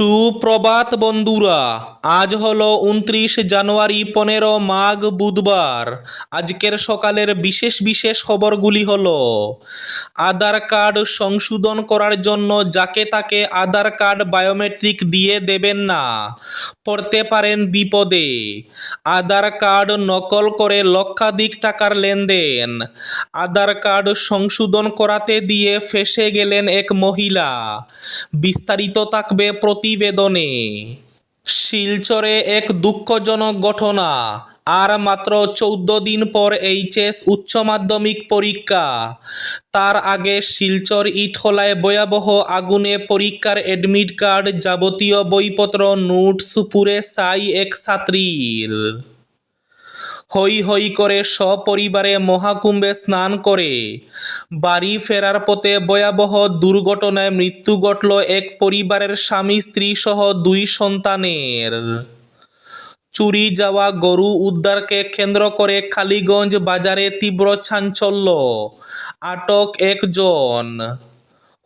সুপ্রভাত বন্ধুরা। আজ হলো উনত্রিশ জানুয়ারি পনেরো মাঘ বুধবার। আজকের সকালের বিশেষ বিশেষ খবরগুলি হলো, আধার কার্ড সংশোধন করার জন্য যাকে তাকে আধার কার্ড বায়োমেট্রিক দিয়ে দেবেন না, পড়তে পারেন বিপদে। আধার কার্ড নকল করে লক্ষাধিক টাকার লেনদেন। আধার কার্ড সংশোধন করাতে দিয়ে ফেসে গেলেন এক মহিলা। বিস্তারিত থাকবে প্রতিবেদনে। শিলচরে এক দুঃখজনক ঘটনা। আর মাত্র চৌদ্দ দিন পর এইচএস উচ্চ মাধ্যমিক পরীক্ষা। তার আগে শিলচর ইটখলায় ভয়াবহ আগুনে পরীক্ষার অ্যাডমিট কার্ড যাবতীয় বইপত্র নোটস পুড়ে সাই এক ছাত্রীর। হই হই করে সপরিবারে মহাকুম্ভে স্নান করে। বাড়ি ফেরার পথে ভয়াবহ দুর্ঘটনায় মৃত্যু ঘটল এক পরিবারের স্বামী, স্ত্রী সহ দুই সন্তানের। চুরি যাওয়া গরু উদ্ধারকে কেন্দ্র করে কালীগঞ্জ বাজারে তীব্র চাঞ্চল্য। আটক একজন।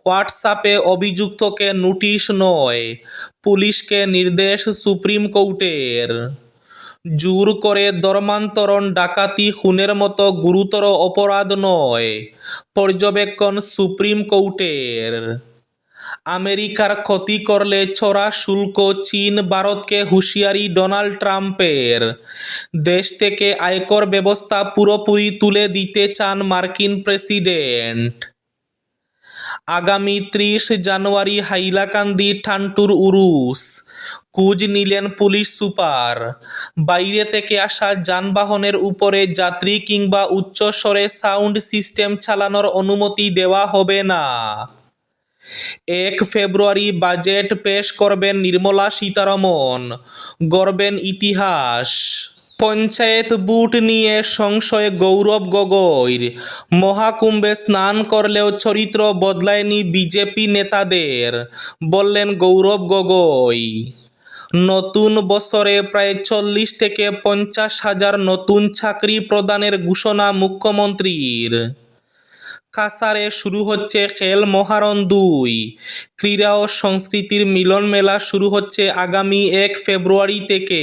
হোয়াটসঅ্যাপে অভিযুক্তকে নোটিশ নয়, পুলিশকে নির্দেশ সুপ্রিম কোর্টের। জোর করে ধর্মান্তরণ ডাকাতি খুনের মতো গুরুতর অপরাধ নয়, পর্যবেক্ষণ সুপ্রিম কোর্টের। আমেরিকার ক্ষতি করলে ছড়া শুল্ক চীন ভারতকে হুঁশিয়ারি ডোনাল্ড ট্রাম্পের। দেশ থেকে আয়কর ব্যবস্থা পুরোপুরি তুলে দিতে চান মার্কিন প্রেসিডেন্ট। আগামী ত্রিশ জানুয়ারি হাইলাকান্দি ঠান্টুর উরুস। কুজ নিলেন পুলিশ সুপার। বাইরে থেকে আসা যানবাহনের উপরে যাত্রী কিংবা উচ্চস্বরে সাউন্ড সিস্টেম চালানোর অনুমতি দেওয়া হবে না। এক ফেব্রুয়ারি বাজেট পেশ করবেন নির্মলা সীতারমন। গড়বেন ইতিহাস। পঞ্চায়েত বুট নিয়ে সংশয়ে গৌরব গগৈর। মহাকুম্ভে স্নান করলেও চরিত্র বদলায়নি বিজেপি নেতাদের, বললেন গৌরব গগৈ। নতুন বছরে প্রায় চল্লিশ থেকে পঞ্চাশ হাজার নতুন চাকরি প্রদানের ঘোষণা মুখ্যমন্ত্রীর। কাসারে শুরু হচ্ছে খেল মহারণ দুই। ক্রীড়া ও সংস্কৃতির মিলন মেলা শুরু হচ্ছে আগামী এক ফেব্রুয়ারি থেকে।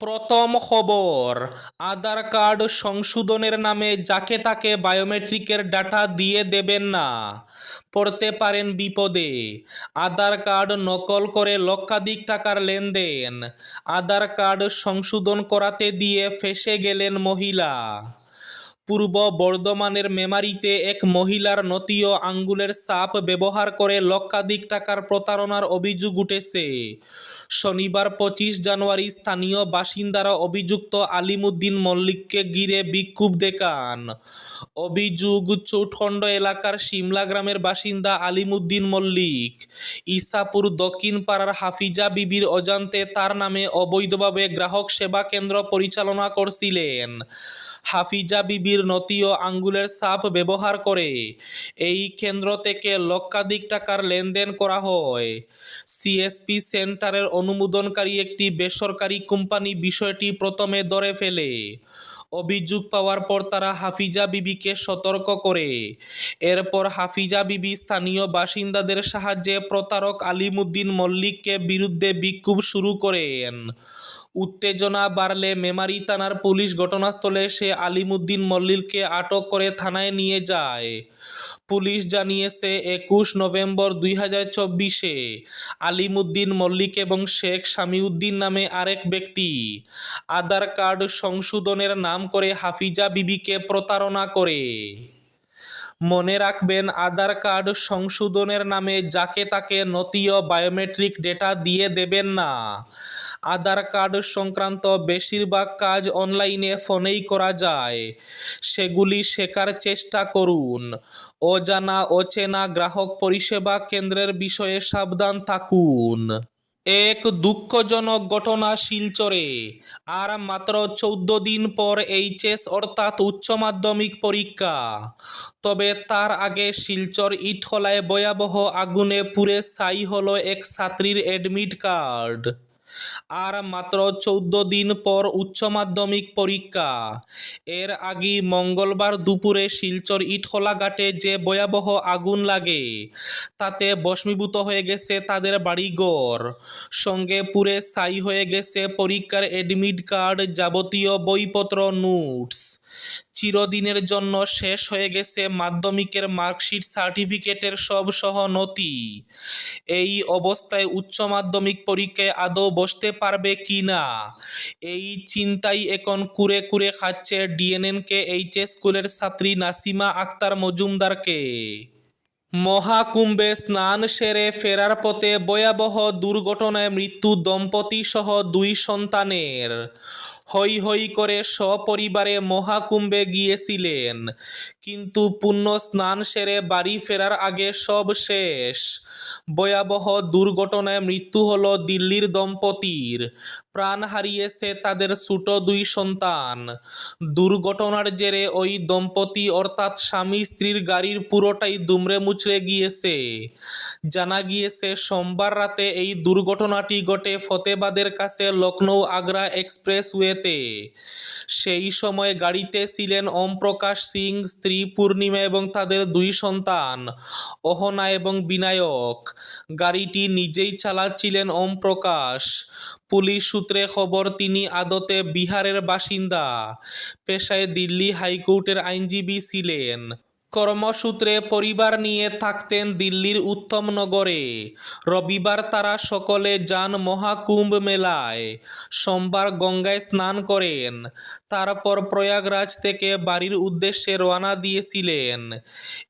প্রথম খবর, আধার কার্ড সংশোধনের নামে যাকে তাকে বায়োমেট্রিকের ডাটা দিয়ে দেবেন না। পড়তে পারেন বিপদে। আধার কার্ড নকল করে লক্ষাধিক টাকার লেনদেন। আধার কার্ড সংশোধন করাতে দিয়ে ফেসে গেলেন মহিলা। পূর্ব বর্ধমানের মেমারিতে এক মহিলার নতি ও আঙ্গুলের সাপ ব্যবহার করে লক্ষাধিক টাকার প্রতারণার অভিযোগ উঠেছে। শনিবার পঁচিশ জানুয়ারি স্থানীয় বাসিন্দারা অভিযুক্ত আলিমুদ্দিন মল্লিককে ঘিরে বিক্ষোভ দেখান। অভিযোগ চৌটখণ্ড এলাকার শিমলা গ্রামের বাসিন্দা আলিমুদ্দিন মল্লিক, ইসাপুর দক্ষিণ পাড়ার হাফিজা বিবির অজান্তে তার নামে অবৈধভাবে গ্রাহক সেবা কেন্দ্র পরিচালনা করছিলেন। হাফিজা বিবির নতি ও আঙ্গুলের সাপ ব্যবহার করে। এই কেন্দ্র থেকে লক্ষাধিক টাকার লেনদেন করা হয়। সিএসপি সেন্টারের অনুমোদনকারী একটি বেসরকারি কোম্পানি বিষয়টি প্রথমে ধরে ফেলে। অভিযোগ পাওয়ার পর তারা হাফিজা বিবিকে সতর্ক করে। এরপর হাফিজা বিবি স্থানীয় বাসিন্দাদের সাহায্যে প্রতারক আলিমুদ্দিন মল্লিককে বিরুদ্ধে বিক্ষোভ শুরু করেন। উত্তেজনা বাড়লে মেমারি থানার পুলিশ ঘটনাস্থলে এসে আলিমুদ্দিন মল্লিককে আটক করে থানায় নিয়ে যায়। পুলিশ জানিয়েছে, একুশ নভেম্বর দুই হাজার চব্বিশে আলিমুদ্দিন মল্লিক এবং শেখ সামিউদ্দিন নামে আরেক ব্যক্তি আধার কার্ড সংশোধনের নাম করে হাফিজা বিবিকে প্রতারণা করে। মনে রাখবেন, আধার কার্ড সংশোধনের নামে যাকে তাকে ও বায়োমেট্রিক ডেটা দিয়ে দেবেন না। আধার কার্ড সংক্রান্ত বেশিরভাগ কাজ অনলাইনে ফোনেই করা যায়। সেগুলি শেখার চেষ্টা করুন। অজানা, অচেনা গ্রাহক পরিষেবা কেন্দ্রের বিষয়ে সাবধান থাকুন। এক, দুঃখজনক ঘটনা শিলচরে। আর মাত্র চৌদ্দ দিন পর এইচএস অর্থাৎ উচ্চ মাধ্যমিক পরীক্ষা। তবে তার আগে শিলচর ইটখলায় ভয়াবহ আগুনে পুড়ে ছাই হলো এক ছাত্রীর অ্যাডমিট কার্ড। আর মাত্র চৌদ্দ দিন পর উচ্চ মাধ্যমিক পরীক্ষা। এর আগে মঙ্গলবার দুপুরে শিলচর ইটখলা ঘাটে যে ভয়াবহ আগুন লাগে, তাতে বস্মীভূত হয়ে গেছে তাদের বাড়িঘর। সঙ্গে পুরে ছাই হয়ে গেছে পরীক্ষার অ্যাডমিট কার্ড যাবতীয় বইপত্র নোটস চিরদিনের জন্য শেষ হয়ে গেছে মাধ্যমিকের মার্কশিট সার্টিফিকেটের সব সহ নথি। এই অবস্থায় উচ্চ মাধ্যমিক পরীক্ষায় আদৌ বসতে পারবে কি না? এই চিন্তাই এখন কুরে কুরে খাচ্ছে ডিএনএনকে, এইচএস স্কুলের ছাত্রী নাসিমা আক্তার মজুমদারকে। মহাকুম্ভে স্নান সেরে ফেরার পথে ভয়াবহ দুর্ঘটনায় মৃত্যু দম্পতি সহ দুই সন্তানের। হই হই করে সপরিবারে মহাকুম্ভে গিয়েছিলেন। কিন্তু পুণ্য স্নান সেরে বাড়ি ফেরার আগে সব শেষ। ভয়াবহ দুর্ঘটনায় মৃত্যু হলো দিল্লির দম্পতির। প্রাণ হারিয়েছে তাদের ছোট দুই সন্তান। দুর্ঘটনার জেরে ওই দম্পতি অর্থাৎ স্বামী স্ত্রীর গাড়ির পুরোটাই দুমড়ে মুচড়ে গিয়েছে। জানা গিয়েছে, সোমবার রাতে এই দুর্ঘটনাটি ঘটে ফতেবাদের কাছে লখনৌ আগ্রা এক্সপ্রেসওয়েতে সেই সময় গাড়িতে ছিলেন ওম প্রকাশ সিং, স্ত্রী পূর্ণিমা এবং তাদের দুই সন্তান, অহনা এবং বিনায়ক। গাড়িটি নিজেই চালাচ্ছিলেন ওম প্রকাশ পুলিশ সূত্রে খবর, তিনি আদতে বিহারের বাসিন্দা। পেশায় দিল্লি হাইকোর্টের আইনজীবী ছিলেন। কর্মসূত্রে পরিবার নিয়ে থাকতেন দিল্লির উত্তমনগরে রবিবার তারা সকলে যান মহাকুম্ভ মেলায়। সোমবার গঙ্গায় স্নান করেন। তারপর প্রয়াগরাজ থেকে বাড়ির উদ্দেশ্যে রওনা দিয়েছিলেন।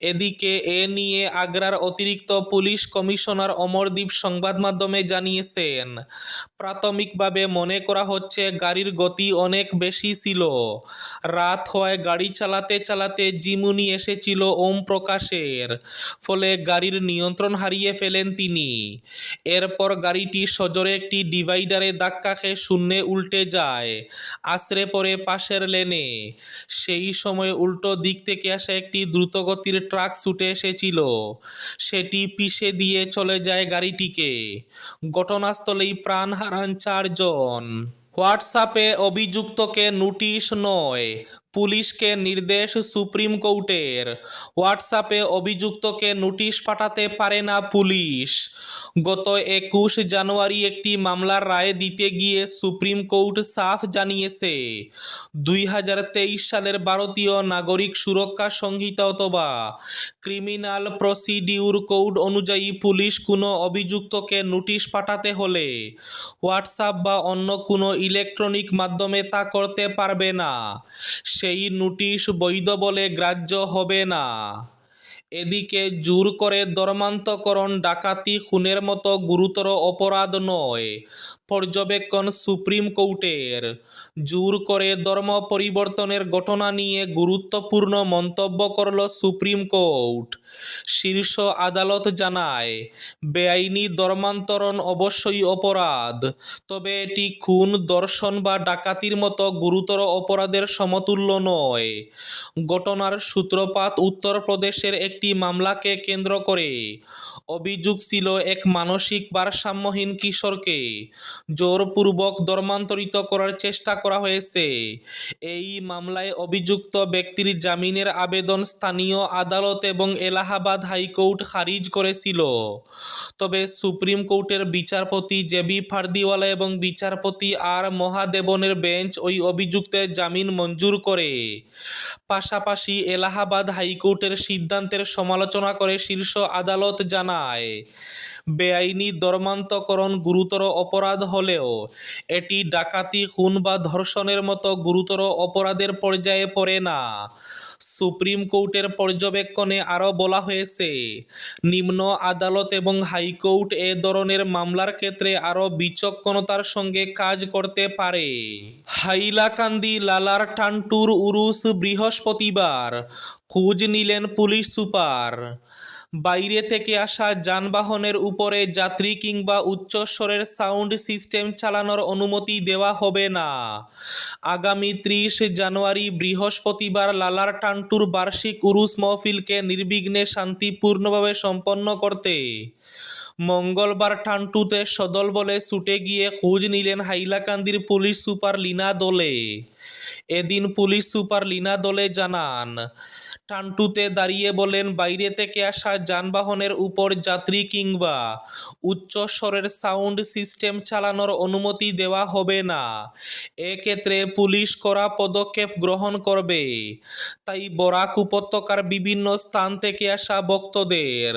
এদিকে এ নিয়ে আগ্রার অতিরিক্ত পুলিশ কমিশনার অমরদীপ সংবাদ মাধ্যমে জানিয়েছেন, প্রাথমিকভাবে মনে করা হচ্ছে গাড়ির গতি অনেক বেশি ছিল। রাত হওয়ায় গাড়ি চালাতে চালাতে জিমুনি এসেছিল। ওম প্রকাশের। ফলে গাড়ির নিয়ন্ত্রণ হারিয়ে ফেলেন তিনি। এরপর গাড়িটি সজোরে একটি ডিভাইডারে ধাক্কা খেয়ে শূন্যে উল্টে যায়, আছড়ে পড়ে পাশের লেনে। সেই সময় উল্টো দিক থেকে আসা একটি দ্রুতগতির ট্রাক ছুটে এসেছিল। সেটি পিষে দিয়ে চলে যায় গাড়িটিকে। ঘটনাস্থলেই প্রাণ হারান চারজন। হোয়াটসঅ্যাপে অভিযুক্তকে নোটিশ নয় পুলিশকে নির্দেশ সুপ্রিম কোর্টের। হোয়াটসঅ্যাপে অভিযুক্তকে নোটিশ পাঠাতে পারে না পুলিশ। গত একুশ জানুয়ারি একটি মামলার রায় দিতে গিয়ে সুপ্রিম কোর্ট সাফ জানিয়েছে, দুই হাজার তেইশ সালের ভারতীয় নাগরিক সুরক্ষা সংহিতা অথবা ক্রিমিনাল প্রসিডিউর কোড অনুযায়ী পুলিশ কোনো অভিযুক্তকে নোটিশ পাঠাতে হলে হোয়াটসঅ্যাপ বা অন্য কোনো ইলেকট্রনিক মাধ্যমে তা করতে পারবে না। সেই নোটিশ বৈধ বলে গ্রাহ্য হবে না। এদিকে জোর করে ধর্মান্তকরণ ডাকাতি খুনের মতো গুরুতর অপরাধ নয়, পর্যবেক্ষণ সুপ্রিম কোর্টের। জোর করে ধর্ম পরিবর্তনের ঘটনা নিয়ে গুরুত্বপূর্ণ মন্তব্য করল সুপ্রিম কোর্ট। শীর্ষ আদালত জানায়, বেআইনি ধর্মান্তরণ অবশ্যই অপরাধ, তবে এটি খুন, দর্শন বা ডাকাতির মতো গুরুতর অপরাধের সমতুল্য নয়। ঘটনার সূত্রপাত উত্তরপ্রদেশের একটি মামলাকে কেন্দ্র করে। অভিযোগ ছিল এক মানসিক ভারসাম্যহীন কিশোরকে। জোরপূর্বক ধর্মান্তরিত করার চেষ্টা করা হয়েছে। এই মামলায় অভিযুক্ত ব্যক্তির জামিনের আবেদন স্থানীয় আদালত এবং এলাহাবাদ হাইকোর্ট খারিজ করেছিল। তবে সুপ্রিম কোর্টের বিচারপতি জেবি ফার্দিওয়ালা এবং বিচারপতি আর মহাদেবনের বেঞ্চ ওই অভিযুক্তের জামিন মঞ্জুর করে। পাশাপাশি এলাহাবাদ হাইকোর্টের সিদ্ধান্তের সমালোচনা করে শীর্ষ আদালত জানায়, বেআইনি ধর্মান্তকরণ গুরুতর অপরাধ হলেও এটি ডাকাতি, খুন বা ধর্ষণের মতো গুরুতর অপরাধের পর্যায়ে পড়ে না। সুপ্রিম কোর্টের পর্যবেক্ষণে আরও বলা হয়েছে, নিম্ন আদালত এবং হাইকোর্ট এ ধরনের মামলার ক্ষেত্রে আরও বিচক্ষণতার সঙ্গে কাজ করতে পারে। হাইলাকান্দি, লালার টান্টুর উরুস বৃহস্পতিবার, খোঁজ নিলেন পুলিশ সুপার। বাইরে থেকে আসা যানবাহনের উপরে যাত্রী কিংবা উচ্চস্বরের সাউন্ড সিস্টেম চালানোর অনুমতি দেওয়া হবে না। আগামী ত্রিশ জানুয়ারি বৃহস্পতিবার লালার টান্টুর বার্ষিক উরুস মহফিলকে নির্বিঘ্নে শান্তিপূর্ণভাবে সম্পন্ন করতে মঙ্গলবার টান্টুতে সদল বলে ছুটে গিয়ে খোঁজ নিলেন হাইলাকান্দির পুলিশ সুপার লীনা দোলে। এদিন পুলিশ সুপার লীনা দোলে জানান টান্টুতে দাঁড়িয়ে বলেন, বাইরে থেকে আসা যানবাহনের উপর যাত্রী কিংবা উচ্চ স্বরের সাউন্ড সিস্টেম চালানোর অনুমতি দেওয়া হবে না। এক্ষেত্রে পুলিশ কড়া পদক্ষেপ গ্রহণ করবে। তাই বরাক উপত্যকার বিভিন্ন স্থান থেকে আসা ভক্তদের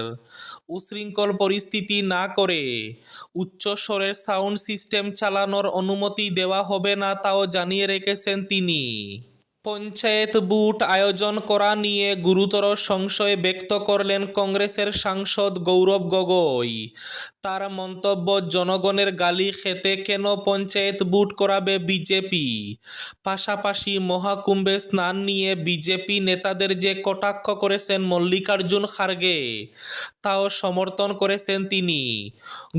উশৃঙ্খল পরিস্থিতি না করে উচ্চ স্বরের সাউন্ড সিস্টেম চালানোর অনুমতি দেওয়া হবে না, তাও জানিয়ে রেখেছেন তিনি। পঞ্চায়েত বুট আয়োজন করা নিয়ে গুরুতর সংশয় ব্যক্ত করলেন কংগ্রেসের সাংসদ গৌরব গগৈ। তার মন্তব্য, জনগণের গালি খেতে কেন পঞ্চায়েত বুট করাবে বিজেপি? পাশাপাশি মহাকুম্ভে স্নান নিয়ে বিজেপি নেতাদের যে কটাক্ষ করেছেন মল্লিকার্জুন খার্গে, তাও সমর্থন করেছেন তিনি।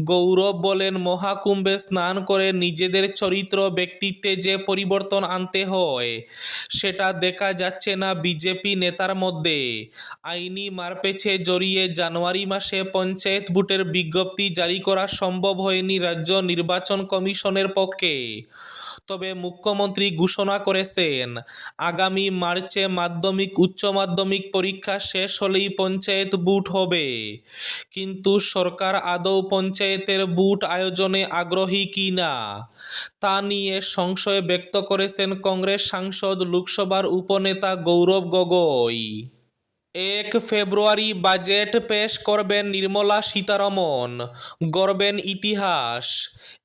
গৌরব বলেন, মহাকুম্ভে স্নান করে নিজেদের চরিত্র, ব্যক্তিত্বে যে পরিবর্তন আনতে হয় সেটা দেখা যাচ্ছে না বিজেপি নেতার মধ্যে। আইনি মারপেছে জড়িয়ে জানুয়ারি মাসে পঞ্চায়েত ভোটের বিজ্ঞপ্তি জারি করা সম্ভব হয়নি রাজ্য নির্বাচন কমিশনের পক্ষে। তবে মুখ্যমন্ত্রী ঘোষণা করেছেন। আগামী মার্চে মাধ্যমিক, উচ্চ মাধ্যমিক পরীক্ষা শেষ হলেই পঞ্চায়েত বুট হবে। কিন্তু সরকার আদৌ পঞ্চায়েতের বুট আয়োজনে আগ্রহী কি না? তা নিয়ে সংশয় ব্যক্ত করেছেন কংগ্রেস সাংসদ, লোকসভার উপনেতা গৌরব গগৈ। এক ফেব্রুয়ারি বাজেট পেশ করবেন নির্মলা সীতারমন। গড়বেন ইতিহাস।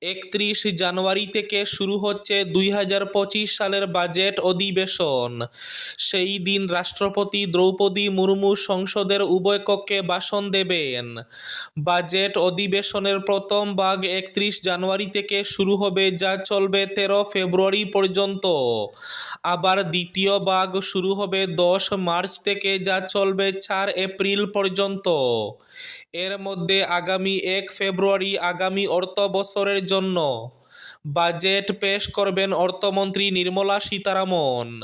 একত্রিশ জানুয়ারি থেকে শুরু হচ্ছে দুই হাজার পঁচিশ সালের বাজেট অধিবেশন। সেই দিন রাষ্ট্রপতি দ্রৌপদী মুর্মু সংসদের উভয় কক্ষে ভাষণ দেবেন। বাজেট অধিবেশনের প্রথম ভাগ একত্রিশ জানুয়ারি থেকে শুরু হবে, যা চলবে তেরো ফেব্রুয়ারি পর্যন্ত। আবার দ্বিতীয় ভাগ শুরু হবে দশ মার্চ থেকে, যা চলবে চার এপ্রিল পর্যন্ত। এর মধ্যে আগামী এক ফেব্রুয়ারি আগামী অর্থ বছরের জন্য। বাজেট পেশ করবেন অর্থমন্ত্রী নির্মলা সীতারামন।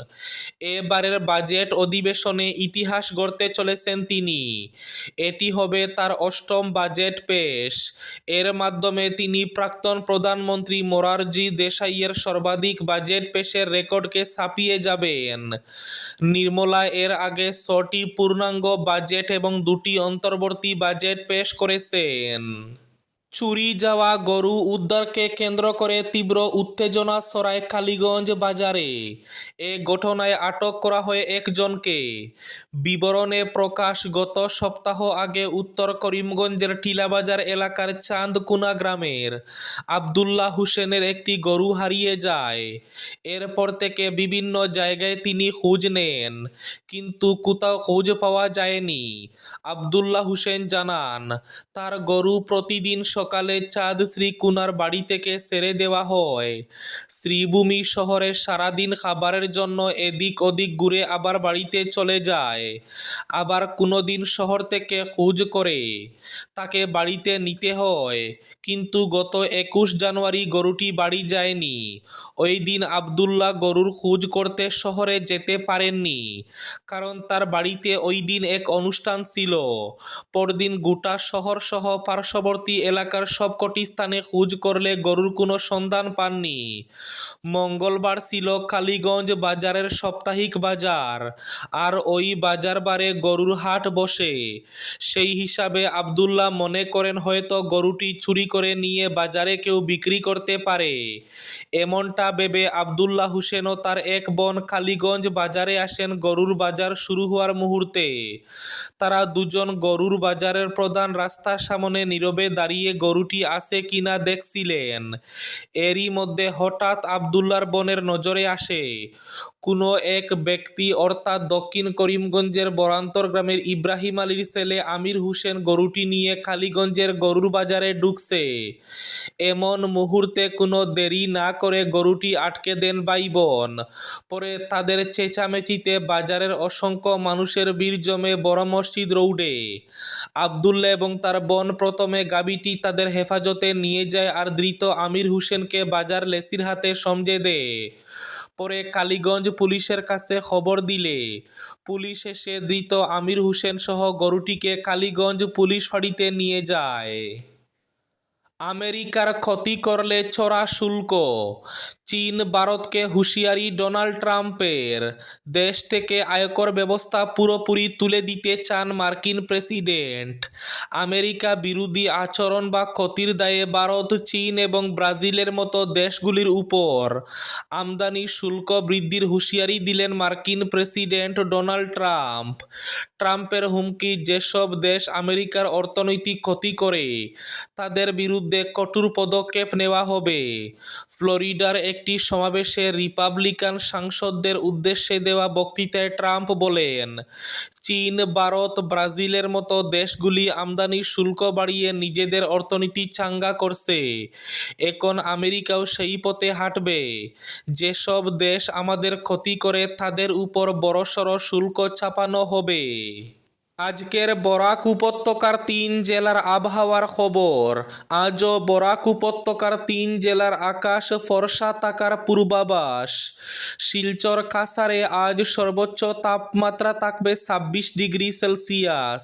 এবারের বাজেট অধিবেশনে ইতিহাস গড়তে চলেছেন তিনি। এটি হবে তার অষ্টম বাজেট পেশ। এর মাধ্যমে তিনি প্রাক্তন প্রধানমন্ত্রী মোরারজি দেশাইয়ের সর্বাধিক বাজেট পেশের রেকর্ডকে ছাপিয়ে যাবেন। নির্মলা এর আগে ছটি পূর্ণাঙ্গ বাজেট এবং দুটি অন্তর্বর্তী বাজেট পেশ করেছেন। চুরি যাওয়া গরু উদ্ধারকে কেন্দ্র করে তীব্র উত্তেজনা সরায় কালীগঞ্জ বাজারে। এ ঘটনায় আটক করা হয় একজনকে। বিবরণে প্রকাশ, গত সপ্তাহ আগে উত্তর করিমগঞ্জের টিলাবাজার এলাকার চাঁদকুনা গ্রামের আবদুল্লাহ হোসেনের একটি গরু হারিয়ে যায়। এরপর থেকে বিভিন্ন জায়গায় তিনি খোঁজ নেন, কিন্তু কোথাও খোঁজ পাওয়া যায়নি। আবদুল্লাহ হোসেন জানান, তার গরু প্রতিদিন চাঁদ শ্রী কুনার বাড়ি থেকে সেরে দেওয়া হয়। শ্রীভূমি শহরে সারাদিন খাবারের জন্য এদিক ওদিক ঘুরে আবার বাড়িতে চলে যায়। আবার কোনো দিন শহর থেকে খোঁজ করে। তাকে বাড়িতে নিতে হয়। কিন্তু গত একুশ জানুয়ারি গরুটি বাড়ি যায়নি। ওই দিন আবদুল্লাহ গরুর খোঁজ করতে শহরে যেতে পারেননি। কারণ তার বাড়িতে ওই দিন এক অনুষ্ঠান ছিল। পরদিন গোটা শহর সহ পার্শ্ববর্তী এলাকার সবকটি স্থানে খোঁজ করলে গরুর কোনো সন্ধান পাননি। মঙ্গলবার ছিল কালীগঞ্জ বাজারের সাপ্তাহিক বাজার, আর ওই বাজার বারে গরুর হাট বসে। সেই হিসাবে আবদুল্লাহ মনে করেন হয়তো গরুটি চুরি করে নিয়ে বাজারে কেউ বিক্রি করতে পারে। এমনটা ভেবে আবদুল্লাহ হোসেন ও তার এক বোন কালীগঞ্জ বাজারে আসেন গরুর বাজার শুরু হওয়ার মুহূর্তে। তারা দুজন গরুর বাজারের প্রধান রাস্তার সামনে নীরবে দাঁড়িয়ে গরুটি আছে কিনা দেখছিলেন। এরই মধ্যে হঠাৎ আবদুল্লার বোনের নজরে আসে কোনো এক ব্যক্তি, অর্থাৎ দক্ষিণ করিমগঞ্জের বরান্তর গ্রামের ইব্রাহিম আলীর ছেলে আমির হোসেন গরুটি নিয়ে কালীগঞ্জের গরুর বাজারে ঢুকছে। এমন মুহূর্তে কোনো দেরি না করে গরুটি আটকে দেন ভাই বোন। পরে তাদের চেঁচামেচিতে বাজারের অসংখ্য মানুষের ভিড় জমে বড় মসজিদ রোডে। আবদুল্লাহ এবং তার বোন প্রথমে গাবিটি তাদের হেফাজতে নিয়ে যায় আর ধৃত আমির হোসেনকে বাজার লেসির হাতে সমঝে দেয়। পরে কালীগঞ্জ পুলিশের কাছে খবর দিলে। পুলিশ এসে ধৃত আমির হোসেন সহ গরুটিকে কালীগঞ্জ পুলিশ ফাঁড়িতে নিয়ে যায়। আমেরিকার ক্ষতি করলে চড়া শুল্ক। চীন ভারতকে হুঁশিয়ারি ডোনাল্ড ট্রাম্পের। দেশ থেকে আয়কর ব্যবস্থা পুরোপুরি তুলে দিতে চান মার্কিন প্রেসিডেন্ট। আমেরিকা বিরোধী আচরণ বা ক্ষতির দায়ে ভারত, চীন এবং ব্রাজিলের মতো দেশগুলির উপর আমদানি শুল্ক বৃদ্ধির হুঁশিয়ারি দিলেন মার্কিন প্রেসিডেন্ট ডোনাল্ড ট্রাম্প। ট্রাম্পের হুমকি যেসব দেশ আমেরিকার অর্থনৈতিক ক্ষতি করে, তাদের বিরুদ্ধে কঠোর পদক্ষেপ নেওয়া হবে। ফ্লোরিডার একটি সমাবেশে রিপাবলিকান সাংসদদের উদ্দেশ্যে দেওয়া বক্তৃতায় ট্রাম্প বলেন, চীন, ভারত, ব্রাজিলের মতো দেশগুলি আমদানি শুল্ক বাড়িয়ে নিজেদের অর্থনীতি চাঙ্গা করছে। এখন আমেরিকাও সেই পথে হাঁটবে। যেসব দেশ আমাদের ক্ষতি করে তাদের উপর বড়সড় শুল্ক চাপানো হবে। আজকের বরাক উপত্যকার তিন জেলার আবহাওয়ার খবর। আজও বরাক উপত্যকার তিন জেলার আকাশ ফর্সা থাকার পূর্বাভাস। শিলচর কাসারে আজ সর্বোচ্চ তাপমাত্রা থাকবে ছাব্বিশ ডিগ্রি সেলসিয়াস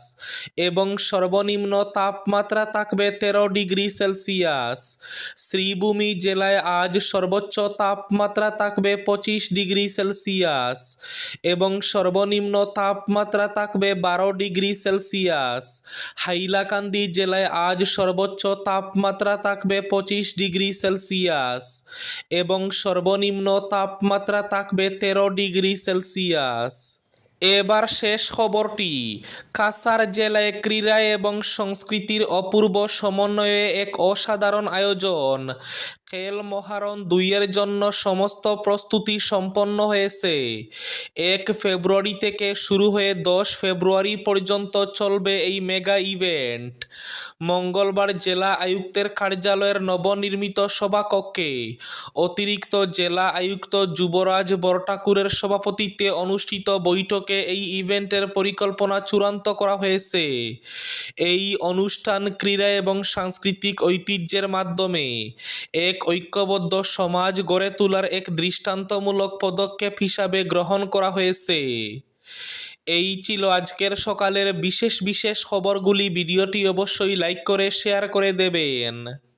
এবং সর্বনিম্ন তাপমাত্রা থাকবে তেরো ডিগ্রি সেলসিয়াস। শ্রীভূমি জেলায় আজ সর্বোচ্চ তাপমাত্রা থাকবে পঁচিশ ডিগ্রি সেলসিয়াস এবং সর্বনিম্ন তাপমাত্রা থাকবে বারো ডিগ্রি সেলসিয়াস। হাইলাকান্দি জেলায় আজ সর্বোচ্চ তাপমাত্রা থাকবে পঁচিশ ডিগ্রি সেলসিয়াস এবং সর্বনিম্ন তাপমাত্রা থাকবে তেরো ডিগ্রি সেলসিয়াস। এবার শেষ খবরটি কাসার জেলায় ক্রীড়া এবং সংস্কৃতির অপূর্ব সমন্বয়ে এক অসাধারণ আয়োজন। খেল মহারণ দুইয়ের জন্য সমস্ত প্রস্তুতি সম্পন্ন হয়েছে। এক ফেব্রুয়ারি থেকে শুরু হয়ে দশ ফেব্রুয়ারি পর্যন্ত চলবে এই মেগা ইভেন্ট। মঙ্গলবার জেলা আয়ুক্তের কার্যালয়ের নবনির্মিত সভাকক্ষে অতিরিক্ত জেলা আয়ুক্ত যুবরাজ বরঠাকুরের সভাপতিত্বে অনুষ্ঠিত বৈঠকে এই ইভেন্টের পরিকল্পনা চূড়ান্ত করা হয়েছে। এই অনুষ্ঠান ক্রীড়া এবং সাংস্কৃতিক ঐতিহ্যের মাধ্যমে এক ঐক্যবদ্ধ সমাজ গড়ে তোলার এক দৃষ্টান্তমূলক পদক্ষেপ হিসাবে গ্রহণ করা হয়েছে। এই ছিল আজকের সকালের বিশেষ বিশেষ খবরগুলি। ভিডিওটি অবশ্যই লাইক করে, শেয়ার করে দেবেন।